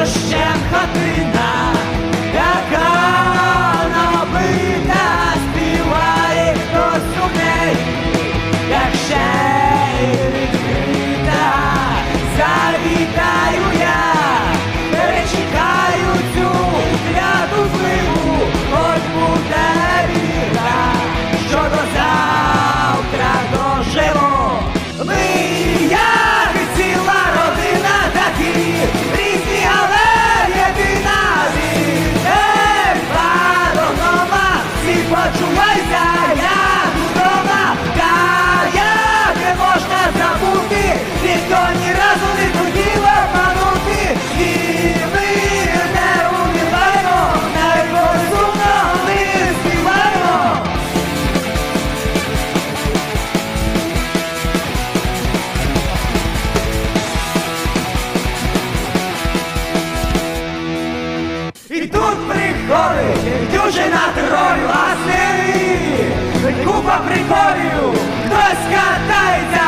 дощем хатина, яка набита співає до сумей, як ще. Тут приходить дюжина троль власне, купа приколів, хтось катається.